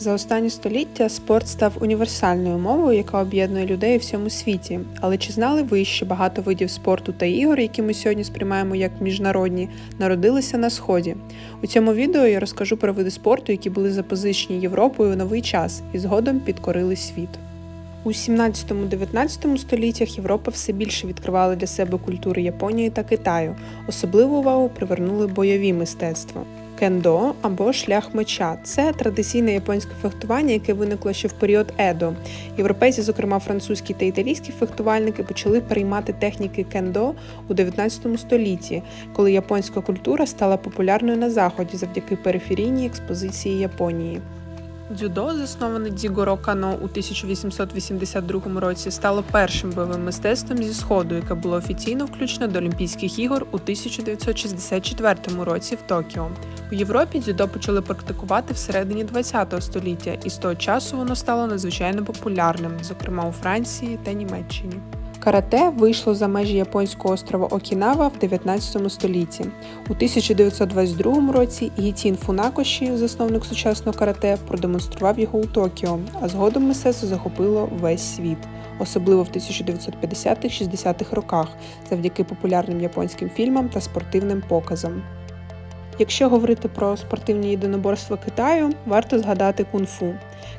За останні століття спорт став універсальною мовою, яка об'єднує людей у всьому світі. Але чи знали ви, що багато видів спорту та ігор, які ми сьогодні сприймаємо як міжнародні, народилися на сході? У цьому відео я розкажу про види спорту, які були запозичені Європою у новий час і згодом підкорили світ. У 17-19 століттях Європа все більше відкривала для себе культури Японії та Китаю. Особливу увагу привернули бойові мистецтва. Кендо або шлях меча це традиційне японське фехтування, яке виникло ще в період Едо. Європейці, зокрема французькі та італійські фехтувальники, почали переймати техніки кендо у 19 столітті, коли японська культура стала популярною на заході завдяки периферійній експозиції Японії. Дзюдо, засноване Дзігоро Кано у 1882 році, стало першим бойовим мистецтвом зі сходу, яке було офіційно включено до Олімпійських ігор у 1964 році в Токіо. У Європі дзюдо почали практикувати всередині ХХ століття, і з того часу воно стало надзвичайно популярним, зокрема у Франції та Німеччині. Карате вийшло за межі японського острова Окінава в 19 столітті. У 1922 році Гітін Фунакоші, засновник сучасного карате, продемонстрував його у Токіо, а згодом мистецтво захопило весь світ, особливо в 1950-60-х роках, завдяки популярним японським фільмам та спортивним показам. Якщо говорити про спортивні єдиноборства Китаю, варто згадати кунг-фу.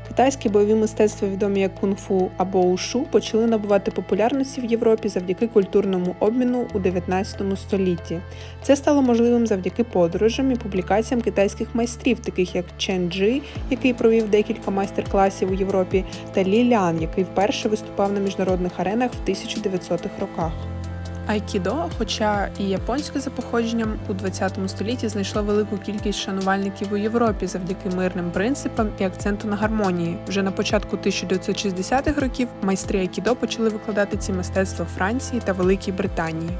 Китайські бойові мистецтва, відомі як кунг-фу або ушу, почали набувати популярності в Європі завдяки культурному обміну у 19 столітті. Це стало можливим завдяки подорожам і публікаціям китайських майстрів, таких як Чен Джи, який провів декілька майстер-класів у Європі, та Лі Лян, який вперше виступав на міжнародних аренах в 1900-х роках. Айкідо, хоча і японське за походженням у 20 столітті знайшло велику кількість шанувальників у Європі завдяки мирним принципам і акценту на гармонії. Вже на початку 1960-х років майстри Айкідо почали викладати ці мистецтва Франції та Великій Британії.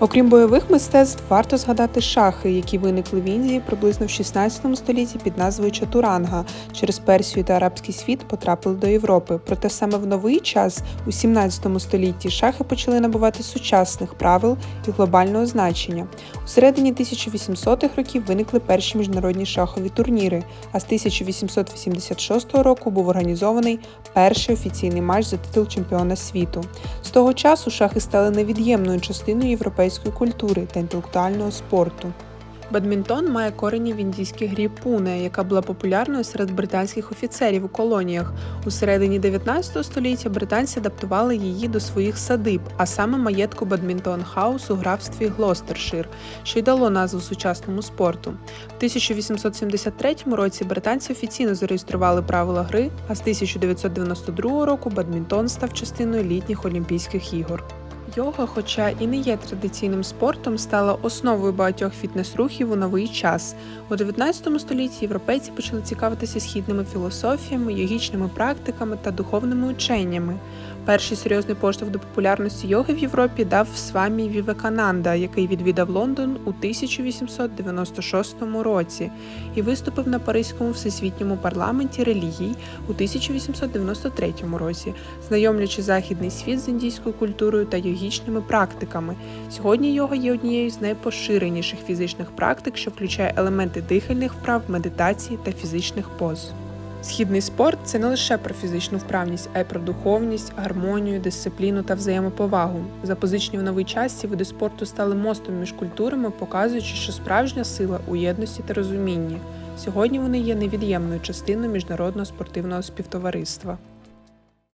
Окрім бойових мистецтв, варто згадати шахи, які виникли в Індії приблизно в 16 столітті під назвою Чатуранга. Через Персію та арабський світ потрапили до Європи. Проте саме в новий час, у 17 столітті, шахи почали набувати сучасних правил і глобального значення. У середині 1800-х років виникли перші міжнародні шахові турніри, а з 1886 року був організований перший офіційний матч за титул чемпіона світу. З того часу шахи стали невід'ємною частиною європейської культури та інтелектуального спорту. Бадмінтон має корені в індійській грі пуне, яка була популярною серед британських офіцерів у колоніях. У середині 19 століття британці адаптували її до своїх садиб, а саме маєтку Бадмінтон Хаус у графстві Глостершир, що й дало назву сучасному спорту. В 1873 році британці офіційно зареєстрували правила гри, а з 1992 року бадмінтон став частиною літніх Олімпійських ігор. Йога, хоча і не є традиційним спортом, стала основою багатьох фітнес-рухів у новий час. У 19 столітті європейці почали цікавитися східними філософіями, йогічними практиками та духовними ученнями. Перший серйозний поштовх до популярності йоги в Європі дав Свамі Вівекананда, який відвідав Лондон у 1896 році і виступив на Паризькому всесвітньому парламенті релігій у 1893 році, знайомлячи західний світ з індійською культурою та йогічними практиками. Сьогодні йога є однією з найпоширеніших фізичних практик, що включає елементи дихальних вправ, медитації та фізичних поз. Східний спорт це не лише про фізичну вправність, а й про духовність, гармонію, дисципліну та взаємоповагу. Запозичені в новий час види спорту стали мостом між культурами, показуючи, що справжня сила у єдності та розумінні. Сьогодні вони є невід'ємною частиною міжнародного спортивного співтовариства.